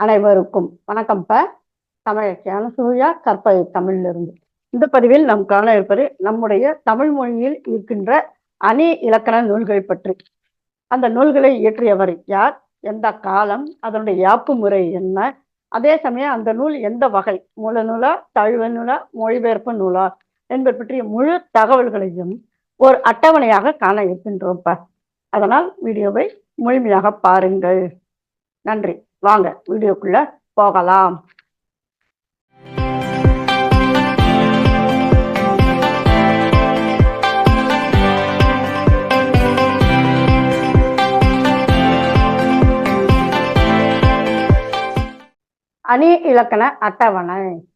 அனைவருக்கும் வணக்கம் ப. தமிழ் சூர்யா கற்பது தமிழிலிருந்து. இந்த பதிவில் நாம் காண இருப்பது நம்முடைய தமிழ் மொழியில் இருக்கின்ற அணி இலக்கண நூல்களை பற்றி. அந்த நூல்களை இயற்றியவர் யார்? எந்த காலம்? அதனுடைய யாப்பு முறை என்ன? அதே சமயம் அந்த நூல் எந்த வகை? மூல நூலா தழுவ நூலா மொழிபெயர்ப்பு நூலா என்பது பற்றிய முழு தகவல்களையும் ஒரு அட்டவணையாக காண இருக்கின்றோம்ப்பா அதனால் வீடியோவை முழுமையாக பாருங்கள். நன்றி. வாங்க வீடியோக்குள்ள போகலாம். அணி இலக்கண அட்டவணை.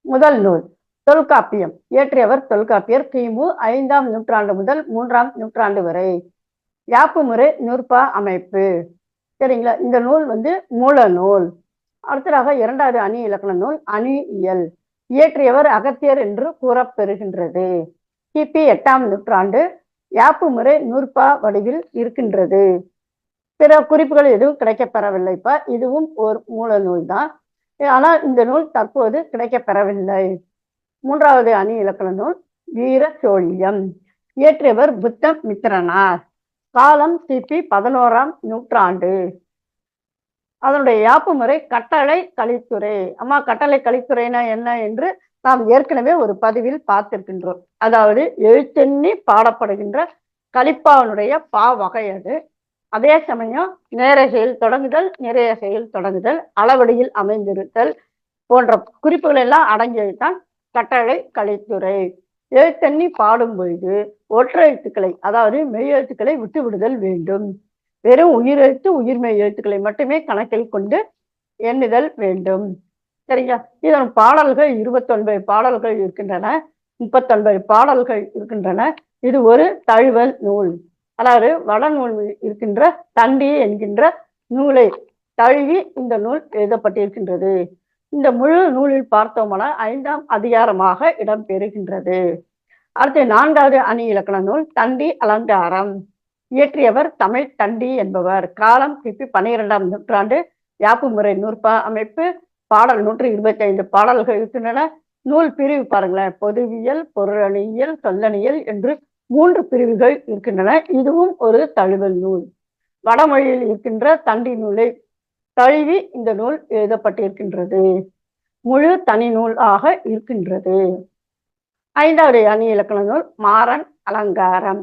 முதல் நூல் தொல்காப்பியம். இயற்றியவர் தொல்காப்பியர். கிமு ஐந்தாம் நூற்றாண்டு முதல் மூன்றாம் நூற்றாண்டு வரை. யாப்பு முறை நூற்பா அமைப்பு. சரிங்களா? இந்த நூல் வந்து மூல நூல். அடுத்ததாக இரண்டாவது அணி இலக்கண நூல் அணி இயல். இயற்றியவர் அகத்தியர் என்று கூறப்பெறுகின்றது. கிபி எட்டாம் நூற்றாண்டு யாப்பு முறை நூற்பா வடிவில் இருக்கின்றது. பிற குறிப்புகள் எதுவும் கிடைக்கப்பெறவில்லைப்பா இதுவும் ஒரு மூல நூல் தான் ஆனால் இந்த நூல் தற்போது கிடைக்கப்பெறவில்லை. மூன்றாவது அணி இலக்கண நூல் வீர சோழியம் இயற்றியவர் புத்த மித்திரனார். காலம் கிபி பதினோராம் நூற்றாண்டு. அதனுடைய யாப்பு முறை கட்டளை கலித்துறை அம்மா கட்டளை கலித்துறைனா என்ன என்று நாம் ஏற்கனவே ஒரு பதிவில் பார்த்திருக்கின்றோம். அதாவது எழுத்தெண்ணி பாடப்படுகின்ற கலிப்பாவனுடைய பா வகை அது. அதே சமயம் நேர செயல் தொடங்குதல் நிறைய செயல் தொடங்குதல் அளவடியில் அமைந்திருத்தல் போன்ற குறிப்புகள் எல்லாம் அடங்கியதுதான் கட்டளை கலித்துறை எழுத்தண்ணி பாடும் பொழுது ஒற்றை எழுத்துக்களை அதாவது மெய் எழுத்துக்களை விட்டு விடுதல் வேண்டும். வெறும் உயிரெழுத்து உயிர்மெய் எழுத்துக்களை மட்டுமே கணக்கில் கொண்டு எண்ணுதல் வேண்டும். சரிங்களா? இதன் பாடல்கள் இருபத்தொன்பது பாடல்கள் இருக்கின்றன முப்பத்தொன்பது பாடல்கள் இருக்கின்றன. இது ஒரு தழுவல் நூல். அதாவது வடநூல் இருக்கின்ற தண்டி என்கின்ற நூலை தழுவி இந்த நூல் எழுதப்பட்டிருக்கின்றது. இந்த முழு நூலில் பார்த்தோம்னா ஐந்தாம் அதிகாரமாக இடம்பெறுகின்றது அடுத்து நான்காவது அணி இலக்கண நூல் தண்டி அலங்காரம். இயற்றியவர் தமிழ் தண்டி என்பவர். காலம் கிபி பன்னிரெண்டாம் நூற்றாண்டு யாப்பு முறை நூற்பா அமைப்பு. பாடல் நூற்று இருபத்தி ஐந்து பாடல்கள் இருக்கின்றன. நூல் பிரிவு பாருங்களேன். பொதுவியல் பொருளணியல் சொல்லணியல் என்று மூன்று பிரிவுகள் இருக்கின்றன. இதுவும் ஒரு தழுவல் நூல். வடமொழியில் இருக்கின்ற தண்டி நூலை தழுவி இந்த நூல் எழுதப்பட்டிருக்கின்றது. முழு தனி நூல் ஆக இருக்கின்றது. ஐந்தாவது அணி இலக்கண நூல் மாறன் அலங்காரம்.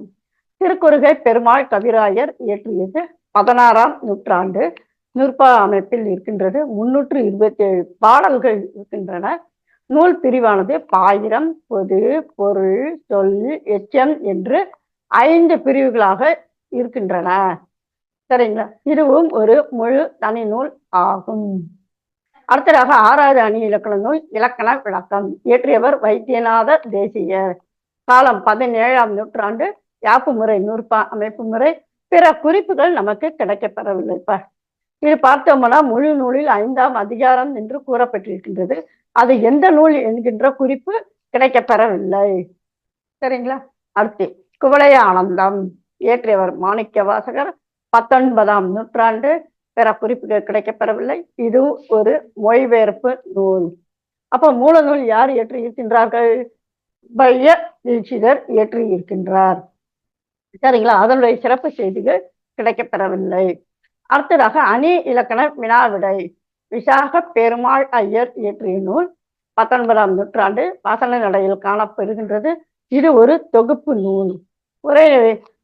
திருக்குறுகை பெருமாள் கவிராயர் இயற்றியது பதினாறாம் நூற்றாண்டு. நூற்பா அமைப்பில் இருக்கின்றது. முன்னூற்று இருபத்தி ஏழு பாடல்கள் இருக்கின்றன. நூல் பிரிவானது பாயிரம் பொது பொருள் சொல் எச்சம் என்று ஐந்து பிரிவுகளாக இருக்கின்றன. சரிங்களா? இதுவும் ஒரு முழு தனி நூல் ஆகும். அடுத்ததாக ஆறாவது அணி இலக்கண நூல் இலக்கண விளக்கம். இயற்றியவர் வைத்தியநாத தேசியர். காலம் பதினேழாம் நூற்றாண்டு யாப்பு முறை நூற்பா அமைப்பு முறை. பிற குறிப்புகள் நமக்கு கிடைக்கப்பெறவில்லைப்பா இது பார்த்தோம்னா முழு நூலில் ஐந்தாம் அதிகாரம் என்று கூறப்பட்டிருக்கின்றது. அது எந்த நூல் என்கின்ற குறிப்பு கிடைக்கப்பெறவில்லை. சரிங்களா? அடுத்து குவளைய ஆனந்தம் இயற்றியவர் மாணிக்க வாசகர் பத்தொன்பதாம் நூற்றாண்டு பிற குறிப்புகள் கிடைக்கப்பெறவில்லை. இது ஒரு மொழிபெயர்ப்பு நூல். அப்போ மூல நூல் யார் இயற்றி இருக்கின்றார்கள் பைய தீட்சிதர் இயற்றி இருக்கின்றார் சரிங்களா? அதனுடைய சிறப்பு செய்திகள் கிடைக்கப்பெறவில்லை. அடுத்ததாக அணி இலக்கண வினாவிடை. விசாக பெருமாள் ஐயர் இயற்றிய நூல் பத்தொன்பதாம் நூற்றாண்டு வசன நடையில் காணப்பெறுகின்றது இது ஒரு தொகுப்பு நூல். உரை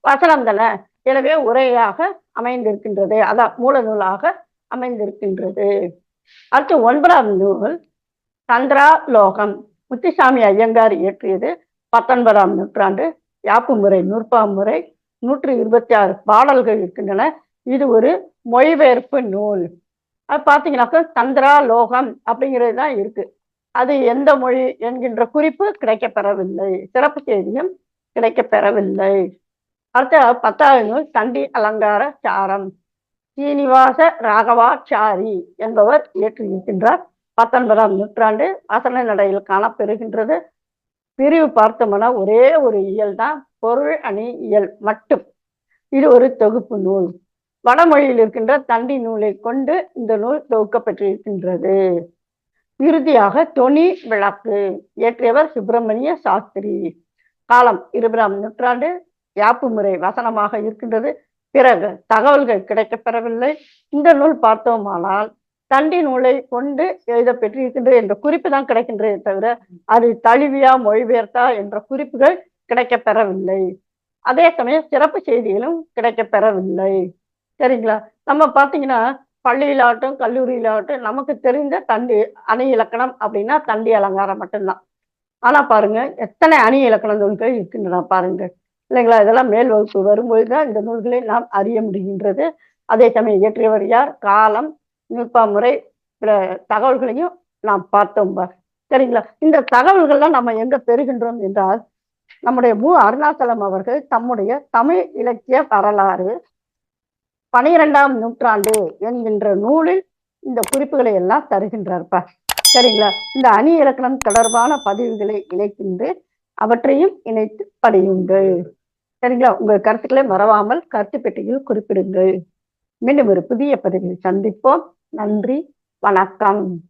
வசனம் தானே? எனவே உரையாக அமைந்திருக்கின்றது. அதான் மூல நூலாக அமைந்திருக்கின்றது. அடுத்து ஒன்பதாம் நூல் சந்திரா லோகம் முத்துசாமி ஐயங்கார் இயற்றியது பத்தொன்பதாம் நூற்றாண்டு யாப்பு முறை நூற்பா முறை நூற்று இருபத்தி ஆறு பாடல்கள் இருக்கின்றன. இது ஒரு மொழிபெயர்ப்பு நூல். அது பார்த்தீங்கன்னாக்கா சந்திரா லோகம் அப்படிங்கிறது தான் இருக்கு. அது எந்த மொழி என்கின்ற குறிப்பு கிடைக்கப்பெறவில்லை. சிறப்பு செய்தியும் கிடைக்கப்பெறவில்லை. அடுத்த பத்தாவது நூல் தண்டி அலங்கார சாரம். சீனிவாச ராகவாச்சாரி என்பவர் இயற்றியிருக்கின்றார். பத்தொன்பதாம் நூற்றாண்டு வசன நடையில் காணப்பெறுகின்றது. பிரிவு பார்த்தோம்னா ஒரே ஒரு இயல் தான் பொருள் அணி இயல் மட்டும். இது ஒரு தொகுப்பு நூல். வடமொழியில் இருக்கின்ற தண்டி நூலை கொண்டு இந்த நூல் தொகுக்கப்பட்டிருக்கின்றது. இறுதியாக தொனி விளக்கு இயற்றியவர் சுப்பிரமணிய சாஸ்திரி. காலம் இருபதாம் நூற்றாண்டு யாப்பு முறை வசனமாக இருக்கின்றது. பிறகு தகவல்கள் கிடைக்கப்பெறவில்லை இந்த நூல் பார்த்தோமானால் தண்டி நூலை கொண்டு எழுத பெற்றிருக்கின்றது என்ற குறிப்பு தான் கிடைக்கின்றதே தவிர அது தழுவியா மொழிபெயர்த்தா என்ற குறிப்புகள் கிடைக்கப்பெறவில்லை அதே சமயம் சிறப்பு செய்திகளும் கிடைக்கப்பெறவில்லை சரிங்களா? நம்ம பார்த்தீங்கன்னா பள்ளியிலாகட்டும் கல்லூரியிலாகட்டும் நமக்கு தெரிந்த தண்டி அணி இலக்கணம் அப்படின்னா தண்டி அலங்காரம் மட்டும்தான். ஆனா பாருங்க எத்தனை அணி இலக்கண நூல்கள் இருக்கின்றன பாருங்க. இல்லைங்களா? இதெல்லாம் மேல் வகுப்பு வரும்போது தான் இந்த நூல்களை நாம் அறிய முடிகின்றது. அதே சமயம் இயற்றியவர் யார்? காலம் நுட்பமுறை பிற தகவல்களையும் நாம் பார்த்தோம் பார் சரிங்களா? இந்த தகவல்கள்லாம் நம்ம எங்க பெறுகின்றோம் என்றால் நம்முடைய மு. அருணாச்சலம் அவர்கள் தம்முடைய தமிழ் இலக்கிய வரலாறு பனிரெண்டாம் நூற்றாண்டு என்கின்ற நூலில் இந்த குறிப்புகளை எல்லாம் தருகின்றார்ப்பா சரிங்களா? இந்த அணி இலக்கணம் தொடர்பான பதிவுகளை இணைக்கின்று அவற்றையும் இணைத்து படியுங்கள். சரிங்களா? உங்கள் கருத்துக்களை மறவாமல் கருத்து பெட்டியில் குறிப்பிடுங்கள். மீண்டும் ஒரு புதிய பதிவில் சந்திப்போம். நன்றி. வணக்கம்.